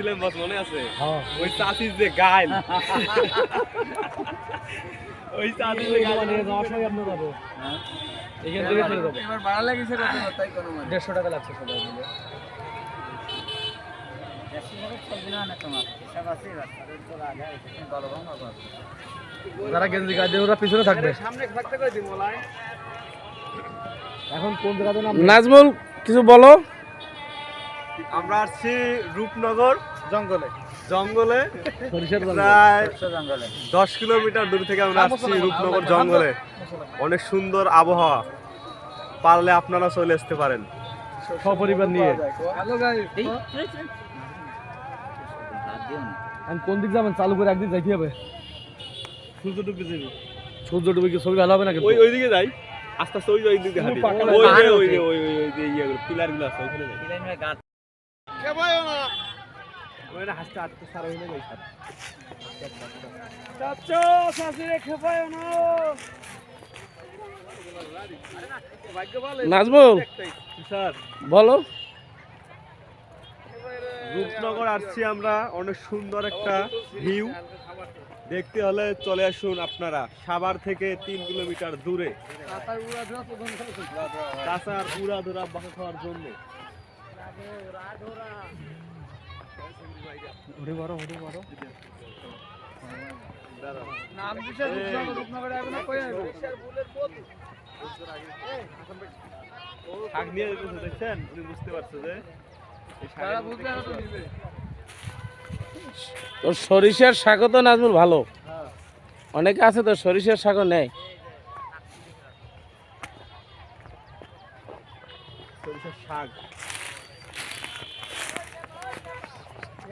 আসছিলেন বস মনে আছে? হ্যাঁ। ওই চাষির যে গাইল। ওই চাষির যে গাইল। নিয়ে যাওয়ার সময় আপনি যাব এখান থেকে চলে যাব। এবার ভাড়া লাগিয়েছে কত? তাই কোনো মানে দেড়শো টাকা লাগছে সবাই মিলে। যারা গেঞ্জি গায়ে দিয়ে ওরা পিছনে থাকবে। সামনে থাকতে করে দিন বলাই এখন কোন জায়গাতে নাজমুল কিছু বলো। আমরা আসছি রূপনগর। জঙ্গলে জঙ্গলে প্রায় দশ কিলোমিটার দূর থেকে আমরা আসছি রূপনগর জঙ্গলে অনেক সুন্দর আবহাওয়া পারলে আপনারা চলে আসতে পারেন সপরিবার নিয়ে হ্যালো গাইস আমি কোন দিক যাবেন চালু করে একদিন যাইতে হবে সূর্য ডুবে যাবে সূর্য ডুবে কি ছবি ভালো হবে না ওই ওইদিকে যাই আস্তে আস্তে ওই ওই দিকে হাঁটি ওই ওই ওই ওই পিলারগুলো আছে ওইখানে যাই ওইটা হাসতে হাঁটতে সারা হইলে যাই চাচা শাশুড়ি খেপায় না। নাজমুল স্যার। বলো। রূপনগর আসছি আমরা অনেক সুন্দর একটা ভিউ। দেখতে হলে চলে আসুন আপনারা সাভার থেকে তিন কিলোমিটার দূরে। কাঁচার উড়া ধরা বাসা খাওয়ার জন্য। উঠে বড় উঠে বড়। নাম দিছে রূপনগরে আইবে না কই আইবে শাক নিয়ে যেতেছে দেখছেন? উনি বুঝতে পারছে যে তারা সরিষার শাকও তো নাজমুল ভালো। অনেকে আছে তো সরিষার শাকও নেয়। সরিষার শাক ওটাই করতে হবে না চাপ করতে হবে দুইশো টাকা টিকিট কাটবে সরিষার দাম হইতে পারবে মেলা মানুষ নামে আগে দুই দিন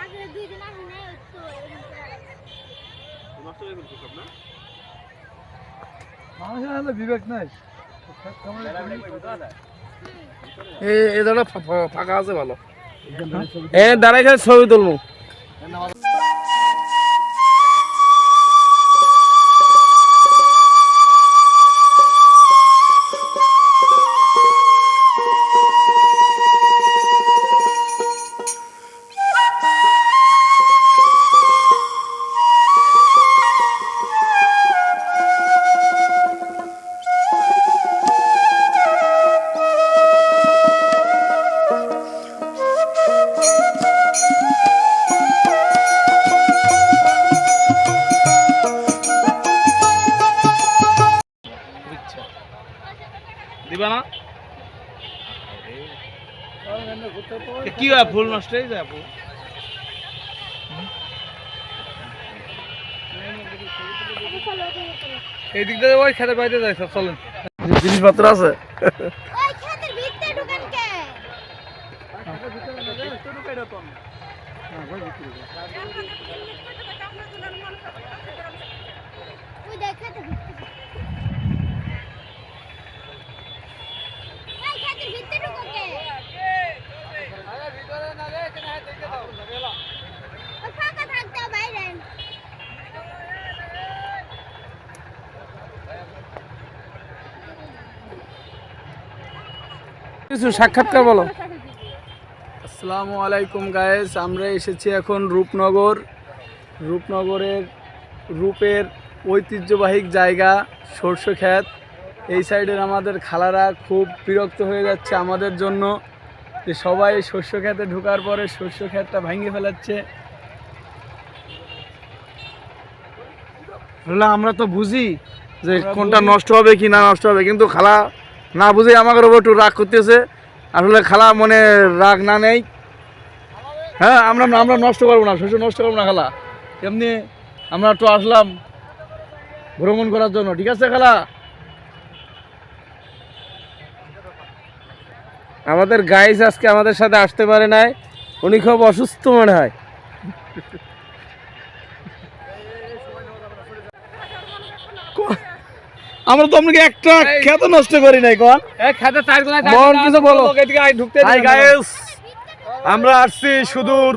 আগে নেই তো নষ্ট হয়ে গেল সব না? মানুষের হলে বিবেক নাই। ফা- ফা- ফাঁকা আছে ভালো। এ দাঁড়াই খালি ছবি তুলবো। দিবা কি হয় ফুল নষ্ট হয়ে যায় আপু এই দিক ওই খেতে বাইরে যায় সব চলেন। জিনিসপত্র আছে। ওই খেতের ভিতরে ঢুকান কে ওই দেখ খেতের ভিতরে ওই খেতের ভিতরে ঢুকো কে ওই ফাঁকা থাকতে হবে বাইরে কিছু সাক্ষাৎকার বলো। আসসালামু আলাইকুম গায়েস আমরা এসেছি এখন রূপনগর। রূপনগরের রূপের ঐতিহ্যবাহী জায়গা সর্ষ ক্ষেত। এই সাইডের আমাদের খালারা খুব বিরক্ত হয়ে যাচ্ছে আমাদের জন্য যে সবাই শস্য ক্ষেতে ঢোকার পরে শস্য ক্ষেতটা ভেঙে ফেলাচ্ছে। আমরা তো বুঝি যে কোনটা নষ্ট হবে কি না নষ্ট হবে কিন্তু খালা না বুঝে আমাকে ওপর একটু রাগ করতেছে। আসলে খালা মনে রাগ না নেই। হ্যাঁ আমরা আমরা নষ্ট করব না শস্য নষ্ট করব না খালা। এমনি আমরা একটু আসলাম ভ্রমণ করার জন্য। ঠিক আছে খালা? আমাদের গাইজ আজকে আমাদের সাথে আসতে পারে নাই। উনি খুব অসুস্থ মনে হয়। আমরা তো আপনাকে একটা খেত নষ্ট করি নাই কোন? মন কিছু বলো। আমরা আসছি সুদূর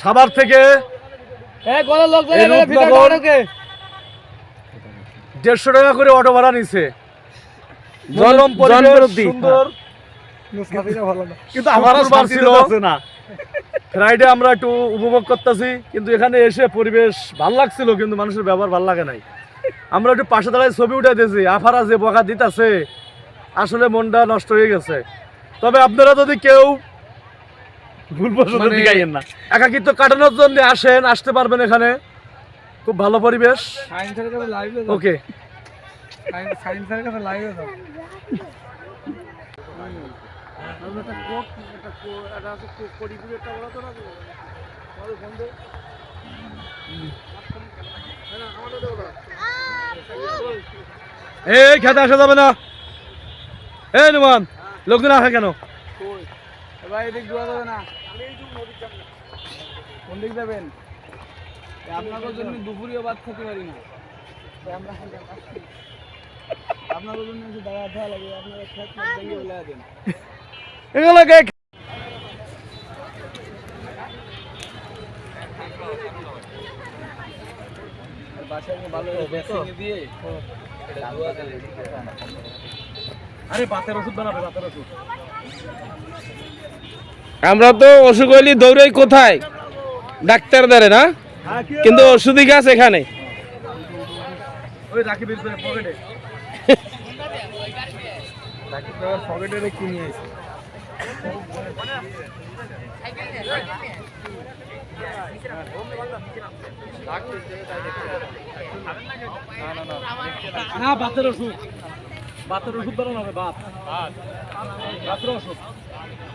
সাভার থেকে। দেড়শো টাকা করে অটো ভাড়া নিছে। সুন্দর। কিন্তু আমার ছিল না। ফ্রাইডে আমরা একটু উপভোগ করতেছি কিন্তু এখানে এসে পরিবেশ ভালো লাগছিল কিন্তু মানুষের ব্যবহার ভালো লাগে নাই। আমরা একটু পাশে দাঁড়ায় ছবি উঠে দিয়েছি। আফারা যে বকা দিতেছে আসলে মনটা নষ্ট হয়ে গেছে। তবে আপনারা যদি কেউ ভুল মানে- দিগাইয়েন না। একাকিত্ব কাটানোর জন্য আসেন আসতে পারবেন এখানে। খুব ভালো পরিবেশ। সায়েন্সের কাছে লাইভে ওকে। সায়েন্সের কাছে লাইভে দাও এই খেতে আসা যাবে না। এই নুমান লোকজন আসে কেন? কোন দিক যাবেন? আপনাদের জন্য দুপুরিও বাদ খেতে পারি না। আমরা আপনাদের জন্য দাঁড়া লাগে আপনারা খেত দেন এগুলোকে বাসায় নিয়ে ভালো বেসিং দিয়ে এটা ধোয়া দিলে আরে বাতের ওষুধ বানাবে বাতের ওষুধ আমরা তো অসুখ হইলি দৌড়াই কোথায় ডাক্তার দাঁড়ে না কিন্তু ওষুধই গাছ এখানে পকেটে না বাতের ওষুধ। বাতের ওষুধ বানানো হবে বাত বাতের ওষুধ।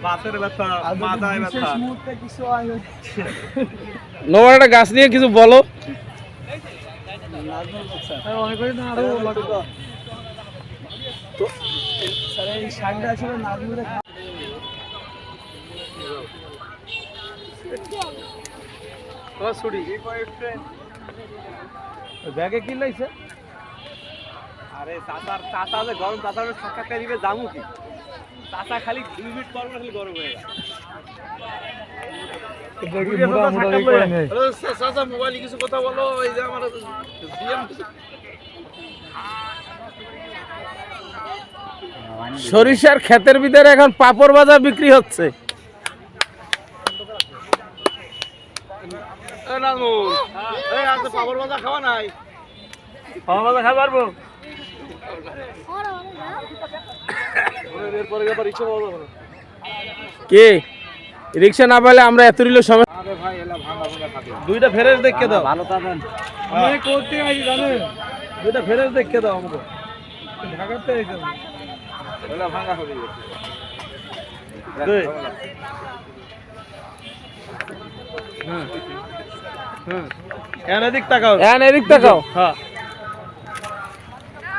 বাতের ব্যথা মাথায় ব্যথা। মুহূর্তে কিছু নোমান একটা গাছ নিয়ে কিছু বলো। করে ব্যাগে কি লাইছে? আরে চাচার চাচা যে গরম চাচার সাক্ষাৎকার দিবে জামু কি? চাচা খালি দুই মিনিট পর খালি গরম হয়ে চাচা মোবাইলে কিছু কথা বলো এই যে আমার সরিষার ক্ষেতের ভিতরে এখন পাপড় বাজার বিক্রি হচ্ছে এই আজকে পাপড় ভাজা খাওয়া নাই। খাই পারব? কে? রিক্সা না পেলে আমরা এত রিলো সময় দুইটা ফেরেস দেখে দাও। ভালো আমি করতে জানেন? দুইটা দেখে দাও আমাকে। ঢাকাতে আইছি দুই এনে তাকাও। হ্যাঁ এদিক তাকাও। হ্যাঁ।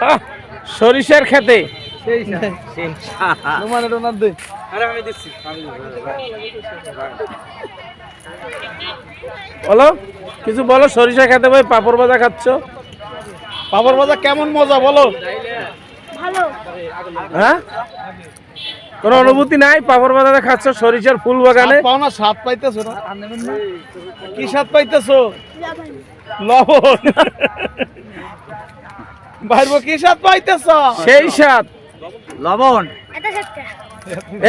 আহ, সরিষার খেতে। না দে। আরে আমি দিচ্ছি। আমি বলো কিছু বলো সরিষা খেতে ভাই পাপড় ভাজা খাচ্ছ? পাপড় ভাজা কেমন মজা বলো। হ্যাঁ? কোনো অনুভূতি নাই? পাপড় ভাজা খাচ্ছ সরিষার ফুল বাগানে? পাও না স্বাদ পাইতেছো না? কি স্বাদ পাইতেছো? লবণ। ভাইবো কি স্বাদ পাইতেছ? সেই সাত লবণ। এটা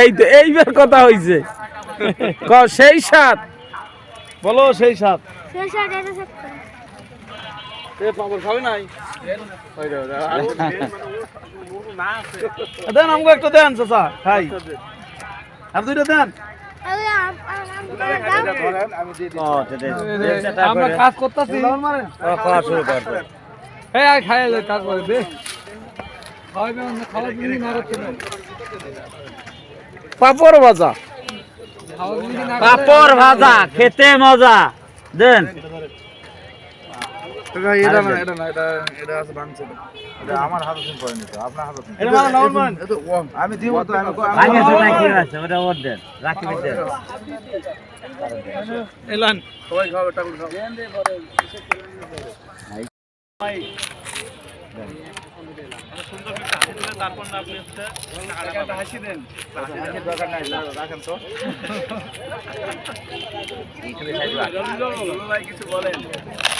এই তো এইবার কথা হইছে। ক সেই সাত বলো সেই স্বাদ। শেষ এটা এটা সত্যি এ পাপড় খাবে নাই? দেন আমাকে একটা দেন চাচা খাই আর দুইটা দেন। আমরা কাজ করতেছি। এই খাই কাজ করে দে। পাপড় ভাজা। পাপড় ভাজা খেতে মজা। দেন। এটা না এটা না এটা এটা আছে ভাঙছে এটা মানে নাও মান আমি দিব তো আমি ভাঙেছে না কি আছে ওটা ওর দেন রাখি দেন। এলান। সবাই খাও এটা খাও। ভাই। পাপড় খাচ্ছে সেই মজা সেই স্বাদ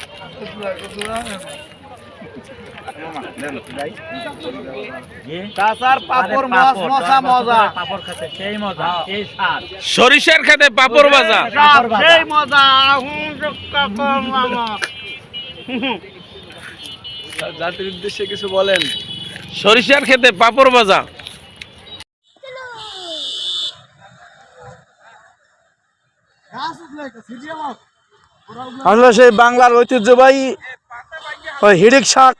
সরিষার খেতে পাপড় ভাজা। সেই মজা জাতির উদ্দেশ্যে কিছু বলেন। সরিষার খেতে পাপড় ভাজা। আসলে সেই বাংলার ঐতিহ্যবাহী ওই হিড়িক শাক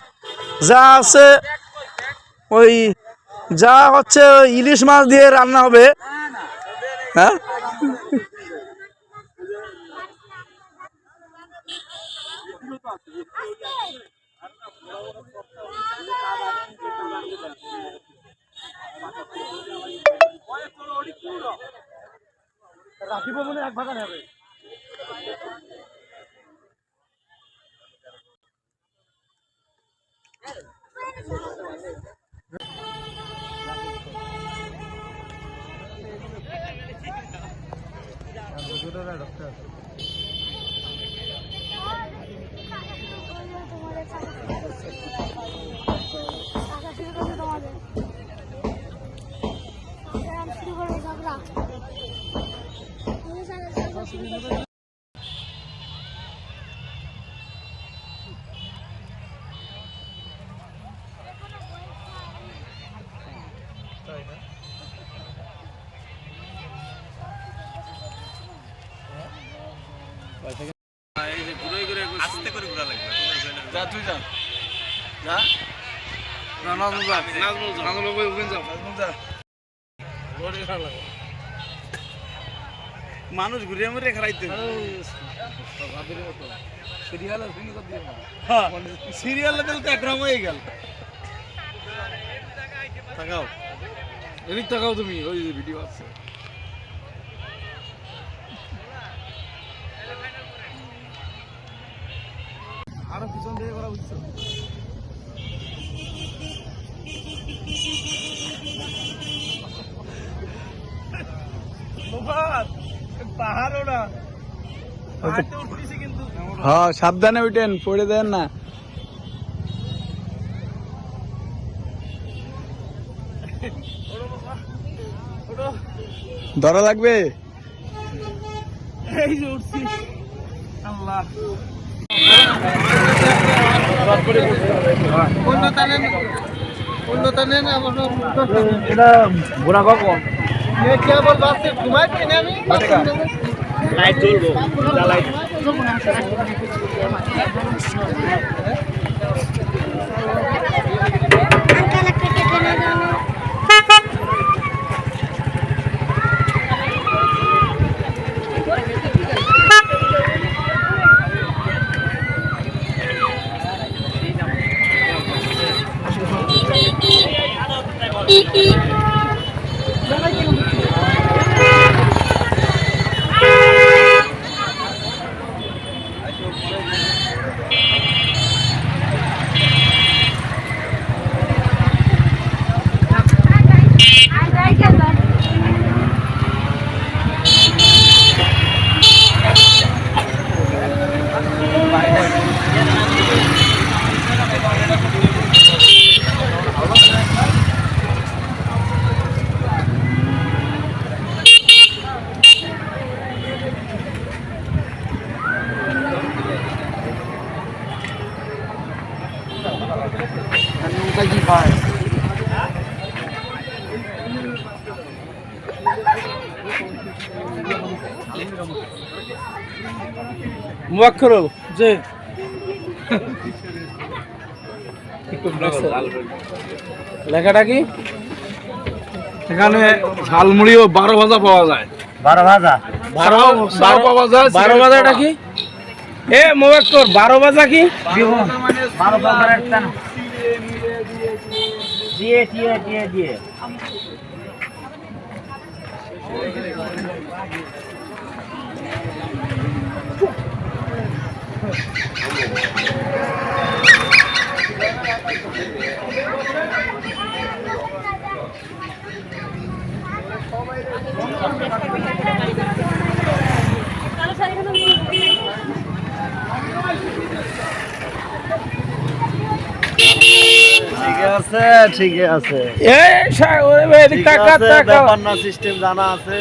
যা আছে, ওই যা হচ্ছে ইলিশ মাছ দিয়ে রান্না হবে। হ্যাঁ? শুরু করব ঝগড়া শুরু করব যা যা যা। না নাজমুল যা। নাজমুল যা নাজমুল ভাই ওখানে যা নাজমুল যা মানুষ ঘুরে মরে খেলাইতে সিরিয়াল তো একরকম হয়ে গেল। তাকাও। এদিক তাকাও তুমি ওই ভিডিও আছে। পিছন থেকে করা হ্যাঁ সাবধানে উঠেন পড়ে দেন না। ধরা লাগবে? এই যে উঠছি। আল্লাহ। এটা ঘোরা কখন লাইট জ্বলবো আঙ্কাল একটা কেটে না জানো মুবাক করো। যে লেখাটা কি? এখানে ঝালমুড়িও বারো ভাজা পাওয়া যায়। বারো ভাজা। বারো সার পাওয়া যায় বারো বাজাটা কি? এ মুবাক কর বারো বাজা কি? বারো ভাজার একটা দিয়ে দিয়ে দিয়ে দিয়ে। ঠিক আছে ঠিক আছে। এই সাগরে ভাই টাকা টাকা ব্যাপার সিস্টেম জানা আছে।